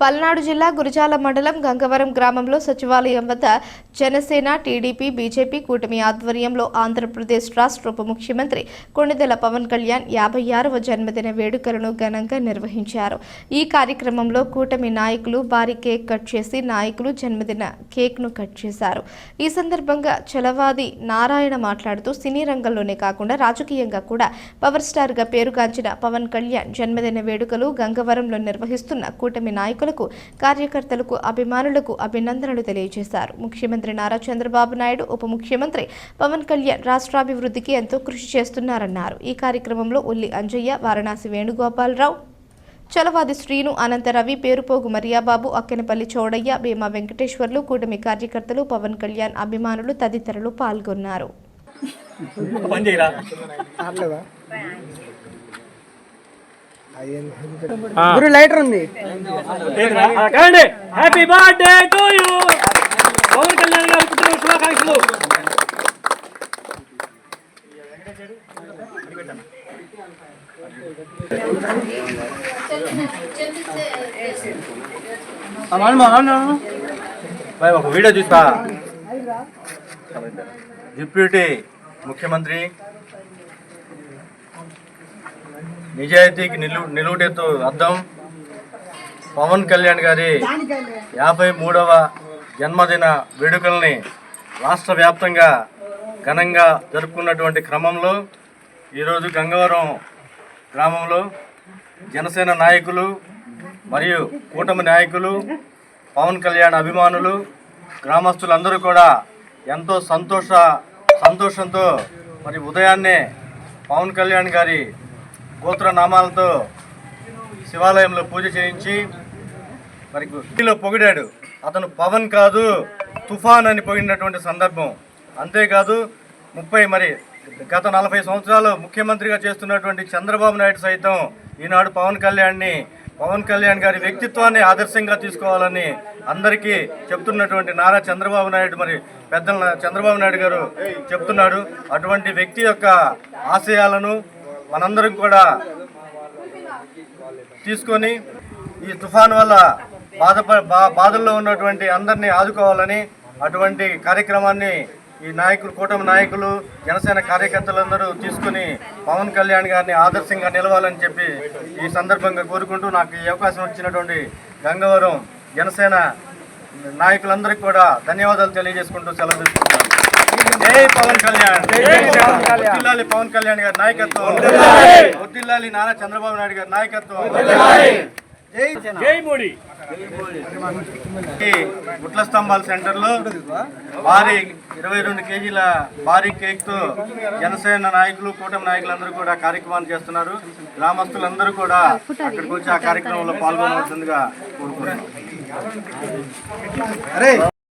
పల్నాడు జిల్లా గురజాల మండలం గంగవరం గ్రామంలో సచివాలయం వద్ద జనసేన టీడీపీ బీజేపీ కూటమి ఆధ్వర్యంలో ఆంధ్రప్రదేశ్ రాష్ట్ర ఉప ముఖ్యమంత్రి కొణిదెల పవన్ కళ్యాణ్ యాభై ఆరవ జన్మదిన వేడుకలను ఘనంగా నిర్వహించారు. ఈ కార్యక్రమంలో కూటమి నాయకులు భారీ కేక్ కట్ చేసి నాయకులు జన్మదిన కేక్ను కట్ చేశారు. ఈ సందర్భంగా చలవాది నారాయణ మాట్లాడుతూ సినీ రంగంలోనే కాకుండా రాజకీయంగా కూడా పవర్ స్టార్గా పేరుగాంచిన పవన్ కళ్యాణ్ జన్మదిన వేడుకలు గంగవరంలో నిర్వహిస్తున్న కూటమి నాయకులు నాయకులకు కార్యకర్తలకు అభిమానులకు అభినందనలు తెలియజేశారు. ముఖ్యమంత్రి నారా చంద్రబాబు నాయుడు ఉప ముఖ్యమంత్రి పవన్ కళ్యాణ్ రాష్ట్రాభివృద్ధికి ఎంతో కృషి చేస్తున్నారన్నారు. ఈ కార్యక్రమంలో ఉల్లి అంజయ్య వారణాసి వేణుగోపాలరావు చలవాది శ్రీను అనంత రవి పేరుపోగు మరియాబాబు అక్కెనపల్లి చౌడయ్య భీమా వెంకటేశ్వర్లు కూటమి కార్యకర్తలు పవన్ కళ్యాణ్ అభిమానులు తదితరులు పాల్గొన్నారు. పని చేయరా? గురు లైటర్ ఉంది. కాండి happy birthday to you Pavan Kalyan గారి పుట్టిన శుభాకాంక్షలు. ఒక వీడియో చూసా డిప్యూటీ ముఖ్యమంత్రి నిజాయితీకి నిలు నిలువుటెత్తు అర్థం. పవన్ కళ్యాణ్ గారి యాభై మూడవ జన్మదిన వేడుకల్ని రాష్ట్ర వ్యాప్తంగా ఘనంగా జరుపుకున్నటువంటి క్రమంలో ఈరోజు గంగవరం గ్రామంలో జనసేన నాయకులు మరియు కూటమి నాయకులు పవన్ కళ్యాణ్ అభిమానులు గ్రామస్తులందరూ కూడా ఎంతో సంతోష సంతోషంతో మరి ఉదయాన్నే పవన్ కళ్యాణ్ గారి గోత్ర నామాలతో శివాలయంలో పూజ చేయించి మరి గుడిలో పొగిడాడు. అతను పవన్ కాదు తుఫాన్ అని పొగిడినటువంటి సందర్భం. అంతేకాదు ముప్పై మరి గత నలభై సంవత్సరాలు ముఖ్యమంత్రిగా చేస్తున్నటువంటి చంద్రబాబు నాయుడు సైతం ఈనాడు పవన్ కళ్యాణ్ని పవన్ కళ్యాణ్ గారి వ్యక్తిత్వాన్ని ఆదర్శంగా తీసుకోవాలని అందరికీ చెప్తున్నటువంటి నారా చంద్రబాబు నాయుడు మరి పెద్దల చంద్రబాబు నాయుడు గారు చెప్తున్నాడు. అటువంటి వ్యక్తి యొక్క ఆశయాలను మనందరం కూడా తీసుకొని ఈ తుఫాన్ వల్ల బాధప బా బాధల్లో ఉన్నటువంటి అందరినీ ఆదుకోవాలని అటువంటి కార్యక్రమాన్ని ఈ నాయకులు కూటమి నాయకులు జనసేన కార్యకర్తలందరూ తీసుకుని పవన్ కళ్యాణ్ గారిని ఆదర్శంగా నిలవాలని చెప్పి ఈ సందర్భంగా కోరుకుంటూ నాకు ఈ అవకాశం ఇచ్చినటువంటి గంగవరం జనసేన నాయకులందరికీ కూడా ధన్యవాదాలు తెలియజేసుకుంటూ సెలవు తీసుకుంటాను జై పవన్ కళ్యాణ్. వద్దిల్లాలి పవన్ కళ్యాణ్. గారి నాయకత్వం. వద్దిల్లాలి నారా చంద్రబాబు నాయుడు గారి నాయకత్వం. జై మోడీ. ఈ గుట్ల స్తంభాల సెంటర్లో భారీ ఇరవై రెండు కేజీల భారీ కేక్తో జనసేన నాయకులు కూటమి నాయకులందరూ కూడా కార్యక్రమాన్ని చేస్తున్నారు. గ్రామస్తులందరూ కూడా అక్కడికి వచ్చి ఆ కార్యక్రమంలో పాల్గొనవలసిందిగా కోరుకుంటున్నాను.